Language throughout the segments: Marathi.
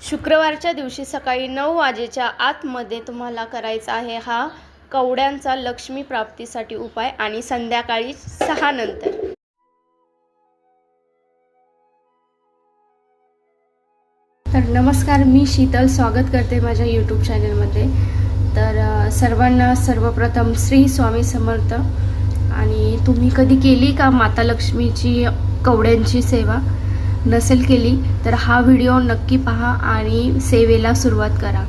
शुक्रवारच्या दिवशी सकाळी नऊ वाजेच्या आतमध्ये तुम्हाला करायचा आहे हा कवड्यांचा लक्ष्मी प्राप्तीसाठी उपाय आणि संध्याकाळी सहा नंतर. तर नमस्कार मी शीतल स्वागत करते माझ्या यूट्यूब चॅनलमध्ये तर सर्वांना सर्वप्रथम श्री स्वामी समर्थ. आणि तुम्ही कधी केली का माता लक्ष्मीची कवड्यांची सेवा? नसेल केली तर हा व्हिडिओ नक्की पहा आणि सेवेला सुरुवात करा.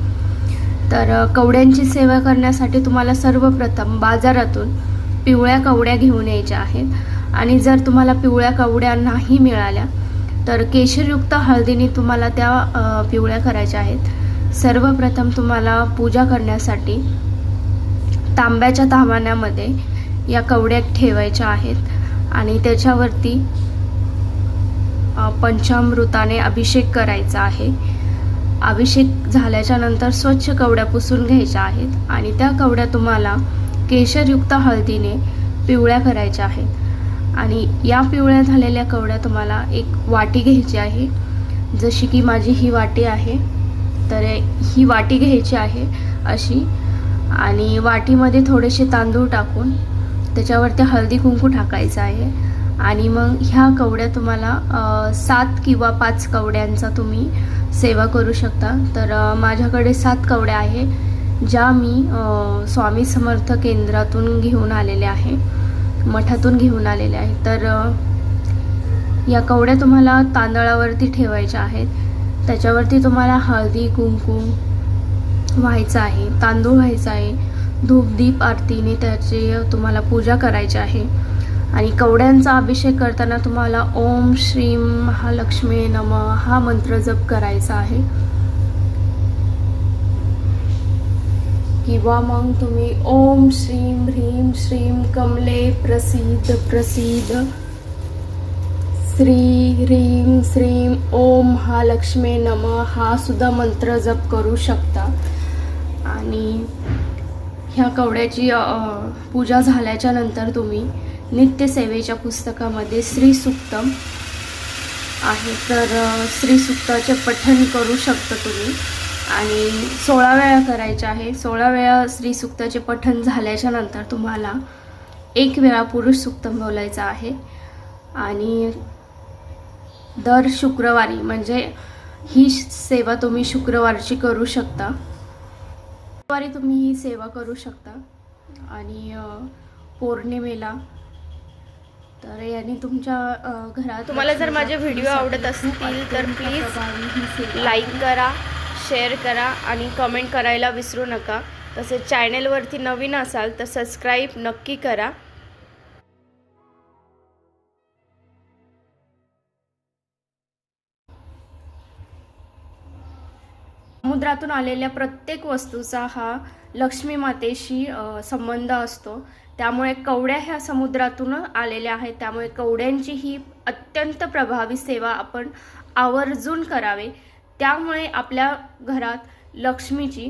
तर कवड्यांची सेवा करण्यासाठी तुम्हाला सर्वप्रथम बाजारातून पिवळ्या कवड्या घेऊन यायच्या आहेत. आणि जर तुम्हाला पिवळ्या कवड्या नाही मिळाल्या तर केशरयुक्त हळदीने तुम्हाला त्या पिवळ्या करायच्या आहेत. सर्वप्रथम तुम्हाला पूजा करण्यासाठी तांब्याच्या तामाण्यामध्ये या कवड्या ठेवायच्या आहेत. आणि त्याच्यावरती पंचामृताने अभिषेक करायचा आहे. अभिषेक झाल्याच्यानंतर स्वच्छ कवड्या पुसून घ्यायच्या आहेत आणि त्या कवड्या तुम्हाला केशरयुक्त हळदीने पिवळ्या करायच्या आहेत. आणि या पिवळ्या झालेल्या कवड्या तुम्हाला एक वाटी घ्यायची आहे. जशी की माझी ही वाटी आहे तर ही वाटी घ्यायची आहे अशी. आणि वाटीमध्ये थोडेसे तांदूळ टाकून त्याच्यावरती हळदी कुंकू टाकायचं आहे. आणि मग ह्या कवड्या तुम्हाला सात किंवा पाच कवड्यांचा तुम्ही सेवा करू शकता. तर माझ्याकडे सात कवड्या आहे ज्या मी स्वामी समर्थ केंद्रातून घेऊन आलेले आहे. मठातून घेऊन आलेले आहे. तर या कवड्या तुम्हाला तांदळावरती ठेवायच्या आहेत. त्याच्यावरती तुम्हाला हळदी कुंकू व्हायचं आहे तांदूळ व्हायचा आहे धूपदीप आरतीने त्याची तुम्हाला पूजा करायची आहे. आणि कवड्यांचा अभिषेक करताना तुम्हाला ओम श्रीम महालक्ष्मी नम हा मंत्र जप करायचा आहे. किंवा मग तुम्ही ओम श्रीम ह्रीम श्रीम कमले प्रसिद्ध प्रसिद्ध श्री ह्रीम श्रीम ओम हा लक्ष्मी नम हा सुद्धा मंत्र जप करू शकता. आणि ह्या कवड्याची पूजा झाल्याच्यानंतर तुम्ही नित्यसेवेच्या पुस्तकामध्ये श्री सुक्तम आहे. तर अ, श्री सुक्ताचे पठण करू शकता तुम्ही. आणि सोळा वेळा करायचे आहे. सोळा वेळा श्री सुक्ताचे पठण झाल्याच्यानंतर तुम्हाला एक वेळा पुरुष सुक्तम बोलायचं आहे. आणि दर शुक्रवारी म्हणजे ही सेवा तुम्ही शुक्रवारची करू शकता. शुक्रवारी तुम्ही ही सेवा करू शकता. आणि पौर्णिमेला. तर याने तुमच्या घरात तुम्हाला जर माझे व्हिडिओ आवडत असतील तर प्लीज लाईक करा शेअर करा आणि कमेंट करायला विसरू नका. तसेच चॅनेलवरती नवीन असाल तर सबस्क्राईब नक्की करा. समुद्रातून आलेल्या प्रत्येक वस्तूचा हा लक्ष्मी मातेशी संबंध असतो. त्यामुळे कवड्या ह्या समुद्रातून आलेल्या आहेत. त्यामुळे कवड्यांची ही अत्यंत प्रभावी सेवा आपण आवर्जून करावे. त्यामुळे आपल्या घरात लक्ष्मीची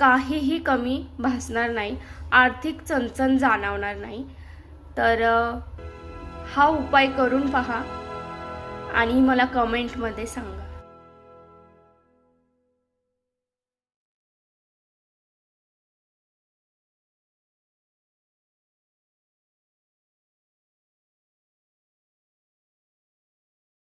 काहीही कमी भासणार नाही आर्थिक चणचण जाणवणार नाही. तर हा उपाय करून पहा आणि मला कमेंटमध्ये सांगा.